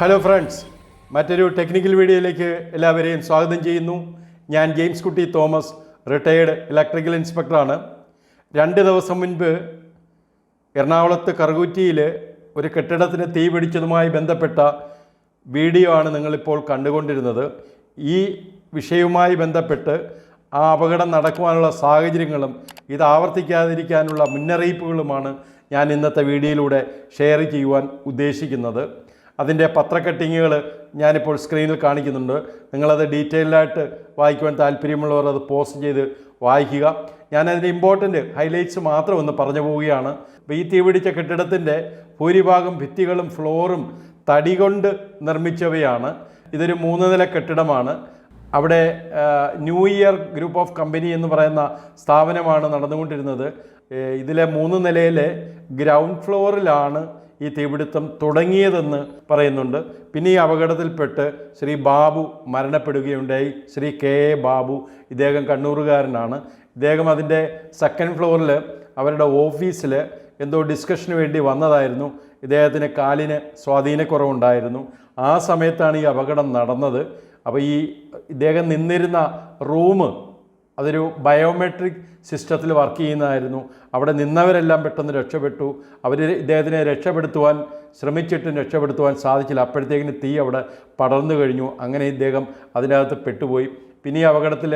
Hello friends മറ്റൊരു technical വീഡിയോയിലേക്ക് എല്ലാവരെയും സ്വാഗതം ചെയ്യുന്നു. ഞാൻ ജെയിംസ് കുട്ടി തോമസ് റിട്ടയേർഡ് ഇലക്ട്രിക്കൽ ഇൻസ്പെക്ടറാണ് രണ്ട് ദിവസം മുൻപ് എറണാകുളത്ത് കറുകുറ്റിയിൽ ഒരു കെട്ടിടത്തിന് തീ പിടിച്ചതുമായി ബന്ധപ്പെട്ട വീഡിയോ ആണ് നിങ്ങളിപ്പോൾ കണ്ടുകൊണ്ടിരുന്നത്. ഈ വിഷയവുമായി ബന്ധപ്പെട്ട് ആ അപകടം നടക്കുവാനുള്ള സാഹചര്യങ്ങളും ഇത് ആവർത്തിക്കാതിരിക്കാനുള്ള മുന്നറിയിപ്പുകളുമാണ് ഞാൻ ഇന്നത്തെ വീഡിയോയിലൂടെ ഷെയർ ചെയ്യുവാൻ ഉദ്ദേശിക്കുന്നത്. അതിന്റെ പത്രക്കട്ടിങ്ങുകൾ ഞാനിപ്പോൾ സ്ക്രീനിൽ കാണിക്കുന്നുണ്ട്. നിങ്ങളത് ഡീറ്റെയിൽഡായിട്ട് വായിക്കുവാൻ താല്പര്യമുള്ളവർ അത് പോസ്റ്റ് ചെയ്ത് വായിക്കുക. ഞാനതിന്റെ ഇമ്പോർട്ടന്റ് ഹൈലൈറ്റ്സ് മാത്രം ഒന്ന് പറഞ്ഞു പോവുകയാണ്. അപ്പോൾ ഈ തീപിടിച്ച കെട്ടിടത്തിന്റെ ഭൂരിഭാഗം ഭിത്തികളും ഫ്ലോറും തടി കൊണ്ട് നിർമ്മിച്ചവയാണ്. ഇതൊരു മൂന്ന് നില കെട്ടിടമാണ്. അവിടെ new year group of company എന്ന് പറയുന്ന സ്ഥാപനമാണ് നടന്നുകൊണ്ടിരുന്നത്. ഇതിലെ മൂന്ന് നിലയിലെ ഗ്രൗണ്ട് ഫ്ലോറിലാണ് ഈ തീപിടുത്തം തുടങ്ങിയതെന്ന് പറയുന്നുണ്ട്. പിന്നെ ഈ അപകടത്തിൽപ്പെട്ട് ശ്രീ ബാബു മരണപ്പെടുകയുണ്ടായി. ശ്രീ കെ എ ബാബു ഇദ്ദേഹം കണ്ണൂറുകാരനാണ് ഇദ്ദേഹം അതിന്റെ സെക്കൻഡ് ഫ്ലോറിൽ അവരുടെ ഓഫീസിൽ എന്തോ ഡിസ്കഷന് വേണ്ടി വന്നതായിരുന്നു. ഇദ്ദേഹത്തിന് കാലിന് സ്വാധീനക്കുറവുണ്ടായിരുന്നു. ആ സമയത്താണ് ഈ അപകടം നടന്നത്. അപ്പോൾ ഈ ഇദ്ദേഹം നിന്നിരുന്ന റൂം അതൊരു ബയോമെട്രിക് സിസ്റ്റത്തിൽ വർക്ക് ചെയ്യുന്നതായിരുന്നു. അവിടെ നിന്നവരെല്ലാം പെട്ടെന്ന് രക്ഷപ്പെട്ടു. അവർ ഇദ്ദേഹത്തിനെ രക്ഷപ്പെടുത്തുവാൻ ശ്രമിച്ചിട്ടും രക്ഷപ്പെടുത്തുവാൻ സാധിച്ചില്ല. അപ്പോഴത്തേക്കിന് തീ അവിടെ പടർന്നു കഴിഞ്ഞു. അങ്ങനെ ഇദ്ദേഹം അതിനകത്ത് പെട്ടുപോയി. പിന്നെ ഈ അപകടത്തിൽ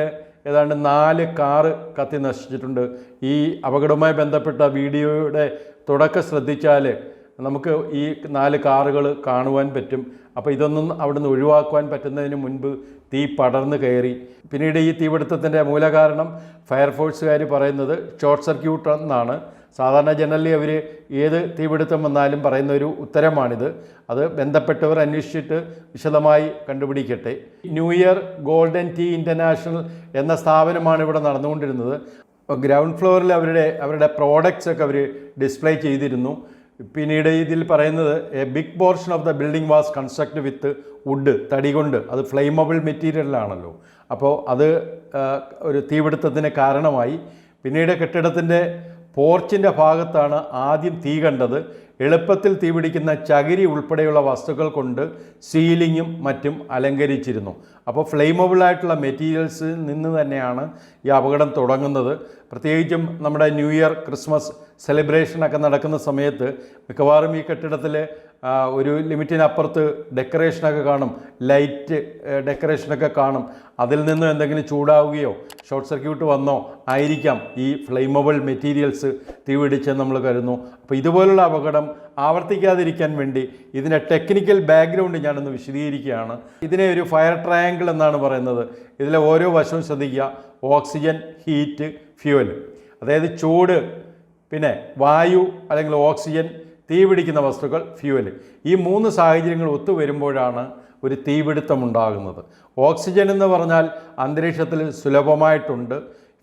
ഏതാണ്ട് നാല് കാറ് കത്തി നശിച്ചിട്ടുണ്ട്. ഈ അപകടവുമായി ബന്ധപ്പെട്ട വീഡിയോയുടെ തുടക്കം ശ്രദ്ധിച്ചാൽ നമുക്ക് ഈ നാല് കാറുകൾ കാണുവാൻ പറ്റും. അപ്പോൾ ഇതൊന്നും അവിടുന്ന് ഒഴിവാക്കുവാൻ പറ്റുന്നതിന് മുൻപ് തീ പടർന്നു കയറി. പിന്നീട് ഈ തീപിടുത്തത്തിന്റെ മൂലകാരണം ഫയർഫോഴ്സുകാർ പറയുന്നത് ഷോർട്ട് സർക്യൂട്ട് എന്നാണ്. സാധാരണ ജനറലി അവർ ഏത് തീപിടുത്തം വന്നാലും പറയുന്ന ഒരു ഉത്തരമാണിത്. അത് ബന്ധപ്പെട്ടവർ അന്വേഷിച്ചിട്ട് വിശദമായി കണ്ടുപിടിക്കട്ടെ. New year golden tea international എന്ന സ്ഥാപനമാണ് ഇവിടെ നടന്നുകൊണ്ടിരുന്നത്. ഗ്രൗണ്ട് ഫ്ലോറിൽ അവരുടെ അവരുടെ പ്രോഡക്റ്റ്സ് ഒക്കെ അവർ ഡിസ്പ്ലേ ചെയ്തിരുന്നു. പിന്നീട് ഇതിൽ പറയുന്നത് a big portion of the building was construct with wood തടി കൊണ്ട്. അത് ഫ്ലെയിമബിൾ മെറ്റീരിയലാണല്ലോ അപ്പോൾ അത് ഒരു തീപിടുത്തത്തിന് കാരണമായി. പിന്നീട് കെട്ടിടത്തിന്റെ പോർച്ചിന്റെ ഭാഗത്താണ് ആദ്യം തീ കണ്ടത്. എളുപ്പത്തിൽ തീപിടിക്കുന്ന ചകിരി ഉൾപ്പെടെയുള്ള വസ്തുക്കൾ കൊണ്ട് സീലിങ്ങും മറ്റും അലങ്കരിച്ചിരുന്നു. അപ്പോൾ ഫ്ലെയിമബിളായിട്ടുള്ള മെറ്റീരിയൽസിൽ നിന്ന് തന്നെയാണ് ഈ അപകടം തുടങ്ങുന്നത്. പ്രത്യേകിച്ചും നമ്മുടെ ന്യൂ ഇയർ ക്രിസ്മസ് സെലിബ്രേഷനൊക്കെ നടക്കുന്ന സമയത്ത് മിക്കവാറും ഈ കെട്ടിടത്തിൽ ഒരു ലിമിറ്റിനപ്പുറത്ത് ഡെക്കറേഷനൊക്കെ കാണും. ലൈറ്റ് ഡെക്കറേഷനൊക്കെ കാണും. അതിൽ നിന്നും എന്തെങ്കിലും ചൂടാവുകയോ ഷോർട്ട് സർക്യൂട്ട് വന്നോ ആയിരിക്കാം ഈ ഫ്ലെയിമബിൾ മെറ്റീരിയൽസ് തീപിടിച്ചെന്ന് നമ്മൾ കരുതുന്നു. അപ്പോൾ ഇതുപോലുള്ള അപകടം ആവർത്തിക്കാതിരിക്കാൻ വേണ്ടി ഇതിന്റെ ടെക്നിക്കൽ ബാക്ക്ഗ്രൗണ്ട് ഞാനൊന്ന് വിശദീകരിക്കുകയാണ്. ഇതിനെ ഒരു ഫയർ ട്രയാങ്കിൾ എന്നാണ് പറയുന്നത്. ഇതിലെ ഓരോ വശവും ശ്രദ്ധിക്കുക. Oxygen heat fuel. അതായത് ചൂട് പിന്നെ വായു അല്ലെങ്കിൽ ഓക്സിജൻ തീ പിടിക്കുന്ന വസ്തുക്കൾ ഫ്യൂവൽ ഈ മൂന്ന് സാഹചര്യങ്ങൾ ഒത്തുവരുമ്പോഴാണ് ഒരു തീപിടുത്തം ഉണ്ടാകുന്നത്. ഓക്സിജൻ എന്ന് പറഞ്ഞാൽ അന്തരീക്ഷത്തിൽ സുലഭമായിട്ടുണ്ട്.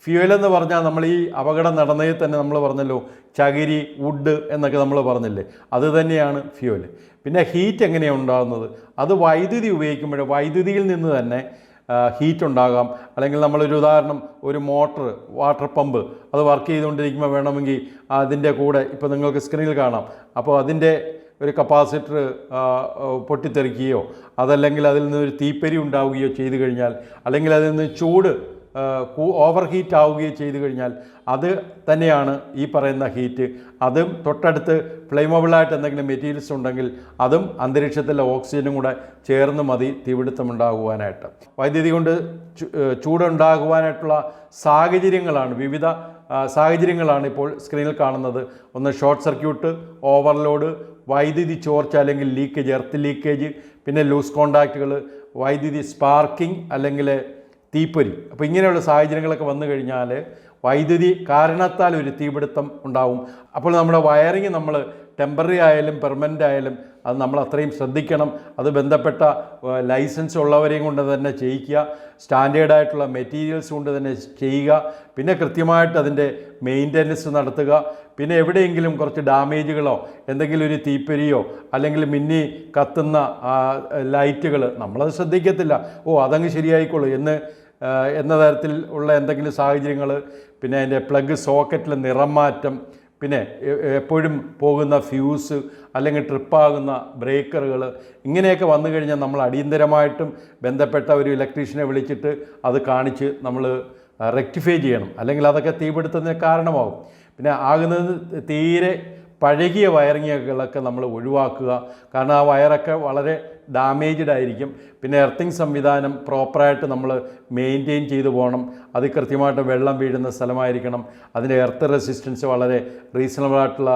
ഫ്യൂവൽ എന്ന് പറഞ്ഞാൽ നമ്മൾ ഈ അപകടം നടന്നതിൽ തന്നെ നമ്മൾ പറഞ്ഞല്ലോ ചകിരി വുഡ് എന്നൊക്കെ നമ്മൾ പറഞ്ഞില്ലേ? അത് തന്നെയാണ് ഫ്യൂവൽ പിന്നെ ഹീറ്റ് എങ്ങനെയാണ് ഉണ്ടാകുന്നത്? അത് വൈദ്യുതി ഉപയോഗിക്കുമ്പോൾ വൈദ്യുതിയിൽ നിന്ന് തന്നെ ഹീറ്റ് ഉണ്ടാകാം. അല്ലെങ്കിൽ നമ്മളൊരു ഉദാഹരണം ഒരു മോട്ടർ വാട്ടർ പമ്പ് അത് വർക്ക് ചെയ്തുകൊണ്ടിരിക്കുമ്പോൾ വേണമെങ്കിൽ അതിന്റെ കൂടെ ഇപ്പോൾ നിങ്ങൾക്ക് സ്ക്രീനിൽ കാണാം. അപ്പോൾ അതിന്റെ ഒരു കപ്പാസിറ്റർ പൊട്ടിത്തെറിക്കുകയോ അതല്ലെങ്കിൽ അതിൽ നിന്ന് ഒരു തീപ്പരി ഉണ്ടാവുകയോ ചെയ്തു കഴിഞ്ഞാൽ അല്ലെങ്കിൽ അതിൽ നിന്ന് ചൂട് ഓവർ ഹീറ്റ് ആവുകയോ ചെയ്തു കഴിഞ്ഞാൽ അത് തന്നെയാണ് ഈ പറയുന്ന ഹീറ്റ് അതും തൊട്ടടുത്ത് ഫ്ലെയിമബിളായിട്ട് എന്തെങ്കിലും മെറ്റീരിയൽസ് ഉണ്ടെങ്കിൽ അതും അന്തരീക്ഷത്തിലെ ഓക്സിജനും കൂടെ ചേർന്ന് മതി തീപിടുത്തം ഉണ്ടാകുവാനായിട്ട് വൈദ്യുതി കൊണ്ട് ചൂടുണ്ടാകുവാനായിട്ടുള്ള സാഹചര്യങ്ങളാണ് വിവിധ സാഹചര്യങ്ങളാണ് ഇപ്പോൾ സ്ക്രീനിൽ കാണുന്നത്. ഒന്ന് ഷോർട്ട് സർക്യൂട്ട് ഓവർലോഡ് വൈദ്യുതി ചോർച്ച അല്ലെങ്കിൽ ലീക്കേജ് എർത്ത് ലീക്കേജ് പിന്നെ ലൂസ് കോണ്ടാക്റ്റുകൾ വൈദ്യുതി സ്പാർക്കിംഗ് അല്ലെങ്കിൽ തീപ്പൊരി. അപ്പോൾ ഇങ്ങനെയുള്ള സാഹചര്യങ്ങളൊക്കെ വന്നു കഴിഞ്ഞാൽ വൈദ്യുതി കാരണത്താൽ ഒരു തീപിടുത്തം ഉണ്ടാവും. അപ്പോൾ നമ്മുടെ വയറിങ് നമ്മൾ ടെമ്പററി ആയാലും പെർമനന്റ് ആയാലും അത് നമ്മൾ അത്രയും ശ്രദ്ധിക്കണം. അത് ബന്ധപ്പെട്ട ലൈസൻസ് ഉള്ളവരെയും കൊണ്ട് തന്നെ ചെയ്യിക്കുക. സ്റ്റാൻഡേർഡ് ആയിട്ടുള്ള മെറ്റീരിയൽസ് കൊണ്ട് തന്നെ ചെയ്യുക. പിന്നെ കൃത്യമായിട്ട് അതിന്റെ മെയിന്റനൻസ് നടത്തുക. പിന്നെ എവിടെയെങ്കിലും കുറച്ച് ഡാമേജുകളോ എന്തെങ്കിലും ഒരു തീപ്പൊരിയോ അല്ലെങ്കിൽ മിന്നി കത്തുന്ന ലൈറ്റുകൾ നമ്മളത് ശ്രദ്ധിക്കത്തില്ല. ഓ അതങ്ങ് ശരിയായിക്കോളൂ എന്ന് എന്ന തരത്തിൽ ഉള്ള എന്തെങ്കിലും സാഹചര്യങ്ങൾ പിന്നെ അതിന്റെ പ്ലഗ് സോക്കറ്റിൽ നിറം മാറ്റം പിന്നെ എപ്പോഴും പോകുന്ന ഫ്യൂസ് അല്ലെങ്കിൽ ട്രിപ്പാകുന്ന ബ്രേക്കറുകൾ ഇങ്ങനെയൊക്കെ വന്നു കഴിഞ്ഞാൽ നമ്മൾ അടിയന്തരമായിട്ടും ബന്ധപ്പെട്ട ഒരു ഇലക്ട്രീഷ്യനെ വിളിച്ചിട്ട് അത് കാണിച്ച് നമ്മൾ റെക്ടിഫൈ ചെയ്യണം. അല്ലെങ്കിൽ അതൊക്കെ തീപിടുത്തതിന് കാരണമാകും പിന്നെ ആകുന്നത് തീരെ പഴകിയ വയറിങ്ങുകളൊക്കെ നമ്മൾ ഒഴിവാക്കുക. കാരണം ആ വയറൊക്കെ വളരെ ഡാമേജ്ഡ് ആയിരിക്കും. പിന്നെ എർത്തിങ് സംവിധാനം പ്രോപ്പറായിട്ട് നമ്മൾ മെയിന്റെയിൻ ചെയ്തു പോകണം. അത് കൃത്യമായിട്ട് വെള്ളം വീഴുന്ന സ്ഥലമായിരിക്കണം. അതിന്റെ എർത്ത് റെസിസ്റ്റൻസ് വളരെ റീസണബിൾ ആയിട്ടുള്ള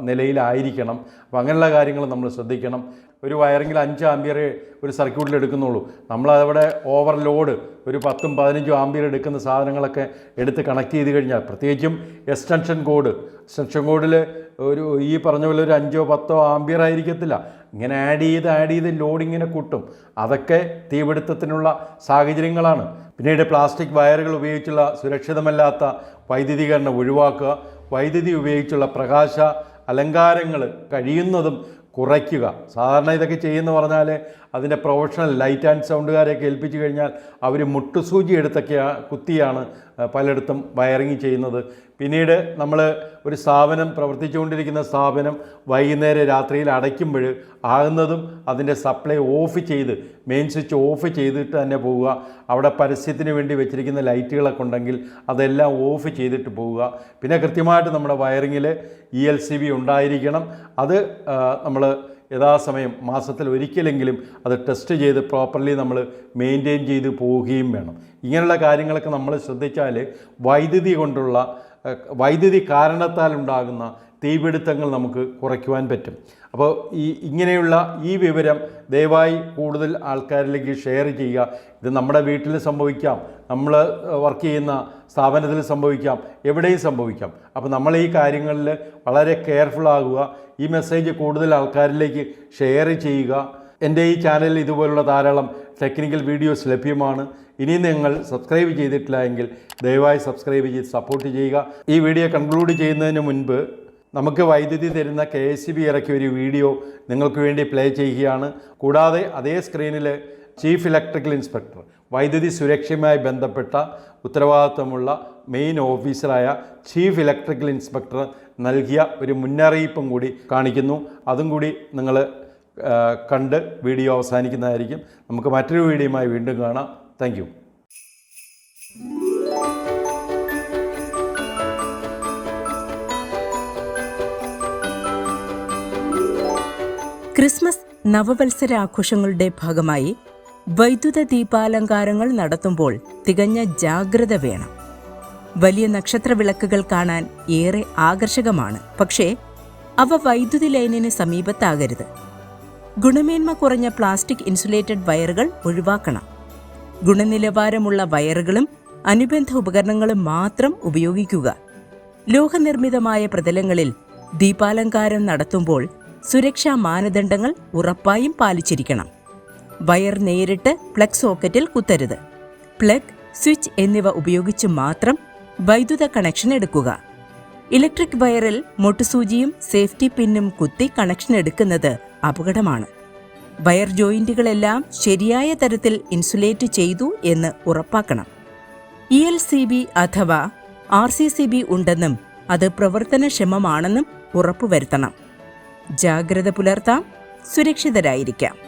നിലയിലായിരിക്കണം. അപ്പോൾ അങ്ങനെയുള്ള കാര്യങ്ങൾ നമ്മൾ ശ്രദ്ധിക്കണം. ഒരു വയറിങ്ങിൽ അഞ്ച് ആംബിയർ ഒരു സർക്യൂട്ടിൽ എടുക്കുന്നുള്ളൂ. നമ്മളവിടെ ഓവർലോഡ് ഒരു പത്തും പതിനഞ്ചും ആംബിയർ എടുക്കുന്ന സാധനങ്ങളൊക്കെ എടുത്ത് കണക്ട് ചെയ്ത് കഴിഞ്ഞാൽ പ്രത്യേകിച്ചും എക്സ്റ്റൻഷൻ കോഡ് എക്സ്റ്റൻഷൻ കോഡിൽ ഒരു ഈ പറഞ്ഞ പോലെ ഒരു അഞ്ചോ പത്തോ ആംബിയർ ആയിരിക്കത്തില്ല ഇങ്ങനെ ആഡ് ചെയ്ത് ആഡ് ചെയ്ത് ലോഡ് ഇങ്ങനെ കൂട്ടും. അതൊക്കെ തീപിടുത്തത്തിനുള്ള സാഹചര്യങ്ങളാണ്. പിന്നീട് പ്ലാസ്റ്റിക് വയറുകൾ ഉപയോഗിച്ചുള്ള സുരക്ഷിതമല്ലാത്ത വൈദ്യുതീകരണം ഒഴിവാക്കുക വൈദ്യുതി ഉപയോഗിച്ചുള്ള പ്രകാശ അലങ്കാരങ്ങൾ കഴിയുന്നതും കുറയ്ക്കുക. സാധാരണ ഇതൊക്കെ ചെയ്യുന്ന പറഞ്ഞാൽ അതിന്റെ പ്രൊഫഷണൽ ലൈറ്റ് ആൻഡ് സൗണ്ടുകാരെയൊക്കെ ഏൽപ്പിച്ചു കഴിഞ്ഞാൽ അവർ മുട്ടുസൂചി എടുത്തൊക്കെ കുത്തിയാണ് പലയിടത്തും വയറിങ് ചെയ്യുന്നത്. പിന്നീട് നമ്മൾ ഒരു സ്ഥാപനം പ്രവർത്തിച്ചുകൊണ്ടിരിക്കുന്ന സ്ഥാപനം വൈകുന്നേരം രാത്രിയിൽ അടയ്ക്കുമ്പോൾ ആകുന്നതും അതിന്റെ സപ്ലൈ ഓഫ് ചെയ്ത് മെയിൻ സ്വിച്ച് ഓഫ് ചെയ്തിട്ട് തന്നെ പോവുക. അവിടെ പരസ്യത്തിന് വേണ്ടി വെച്ചിരിക്കുന്ന ലൈറ്റുകളൊക്കെ ഉണ്ടെങ്കിൽ അതെല്ലാം ഓഫ് ചെയ്തിട്ട് പോവുക. പിന്നെ കൃത്യമായിട്ട് നമ്മുടെ വയറിങ്ങിൽ ഇ എൽ സി ബി ഉണ്ടായിരിക്കണം. അത് നമ്മൾ യഥാസമയം മാസത്തിൽ ഒരിക്കലെങ്കിലും അത് ടെസ്റ്റ് ചെയ്ത് പ്രോപ്പർലി നമ്മൾ മെയിന്റെയിൻ ചെയ്ത് പോവുകയും വേണം. ഇങ്ങനെയുള്ള കാര്യങ്ങളൊക്കെ നമ്മൾ ശ്രദ്ധിച്ചാൽ വൈദ്യുതി കൊണ്ടുള്ള വൈദ്യുതി കാരണത്താൽ ഉണ്ടാകുന്ന തീപിടുത്തങ്ങൾ നമുക്ക് കുറയ്ക്കുവാൻ പറ്റും. അപ്പോൾ ഈ ഇങ്ങനെയുള്ള ഈ വിവരം ദയവായി കൂടുതൽ ആൾക്കാരിലേക്ക് ഷെയർ ചെയ്യുക. ഇത് നമ്മുടെ വീട്ടിൽ സംഭവിക്കാം. നമ്മൾ വർക്ക് ചെയ്യുന്ന സ്ഥാപനത്തിൽ സംഭവിക്കാം. എവിടെയും സംഭവിക്കാം. അപ്പോൾ നമ്മൾ ഈ കാര്യങ്ങളിൽ വളരെ കെയർഫുൾ ആകുക. ഈ മെസ്സേജ് കൂടുതൽ ആൾക്കാരിലേക്ക് ഷെയർ ചെയ്യുക. എന്റെ ഈ ചാനലിൽ ഇതുപോലുള്ള ധാരാളം ടെക്നിക്കൽ വീഡിയോസ് ലഭ്യമാണ്. ഇനി നിങ്ങൾ സബ്സ്ക്രൈബ് ചെയ്തിട്ടില്ല എങ്കിൽ ദയവായി സബ്സ്ക്രൈബ് ചെയ്ത് സപ്പോർട്ട് ചെയ്യുക. ഈ വീഡിയോ കൺക്ലൂഡ് ചെയ്യുന്നതിന് മുൻപ് നമുക്ക് വൈദ്യുതി തരുന്ന കെ എസ് സി ബി ഇറക്കിയ ഒരു വീഡിയോ നിങ്ങൾക്ക് വേണ്ടി പ്ലേ ചെയ്യുകയാണ്. കൂടാതെ അതേ സ്ക്രീനിൽ ചീഫ് ഇലക്ട്രിക്കൽ ഇൻസ്പെക്ടർ വൈദ്യുതി സുരക്ഷയുമായി ബന്ധപ്പെട്ട ഉത്തരവാദിത്തമുള്ള മെയിൻ ഓഫീസറായ ചീഫ് ഇലക്ട്രിക്കൽ ഇൻസ്പെക്ടർ നൽകിയ ഒരു മുന്നറിയിപ്പും കൂടി കാണിക്കുന്നു. അതും കൂടി നിങ്ങൾ കണ്ട് വീഡിയോ അവസാനിക്കുന്നതായിരിക്കും. നമുക്ക് മറ്റൊരു വീഡിയോയുമായി വീണ്ടും കാണാം. താങ്ക് ക്രിസ്മസ് നവവത്സര ആഘോഷങ്ങളുടെ ഭാഗമായി വൈദ്യുത ദീപാലങ്കാരങ്ങൾ നടത്തുമ്പോൾ തികഞ്ഞ ജാഗ്രത വേണം. വലിയ നക്ഷത്ര വിളക്കുകൾ കാണാൻ ഏറെ ആകർഷകമാണ്. പക്ഷേ അവ വൈദ്യുതി ലൈനിന് സമീപത്താകരുത്. ഗുണമേന്മ കുറഞ്ഞ പ്ലാസ്റ്റിക് ഇൻസുലേറ്റഡ് വയറുകൾ ഒഴിവാക്കണം. ഗുണനിലവാരമുള്ള വയറുകളും അനുബന്ധ ഉപകരണങ്ങളും മാത്രം ഉപയോഗിക്കുക. ലോഹനിർമ്മിതമായ പ്രതലങ്ങളിൽ ദീപാലങ്കാരം നടത്തുമ്പോൾ സുരക്ഷാ മാനദണ്ഡങ്ങൾ ഉറപ്പായും പാലിച്ചിരിക്കണം. വയർ നേരിട്ട് പ്ലഗ് സോക്കറ്റിൽ കുത്തരുത്. പ്ലഗ് സ്വിച്ച് എന്നിവ ഉപയോഗിച്ച് മാത്രം വൈദ്യുത കണക്ഷൻ എടുക്കുക. ഇലക്ട്രിക് വയറിൽ മൊട്ടുസൂചിയും സേഫ്റ്റി പിന്നും കുത്തി കണക്ഷൻ എടുക്കുന്നത് അപകടമാണ്. വയർ ജോയിന്റുകളെല്ലാം ശരിയായ തരത്തിൽ ഇൻസുലേറ്റ് ചെയ്തു എന്ന് ഉറപ്പാക്കണം. ഇ എൽ സി ബി അഥവാ ആർ സി സി ബി ഉണ്ടെന്നും അത് പ്രവർത്തനക്ഷമമാണെന്നും ഉറപ്പുവരുത്തണം. ജാഗ്രത പുലർത്താം സുരക്ഷിതരായിരിക്കാം.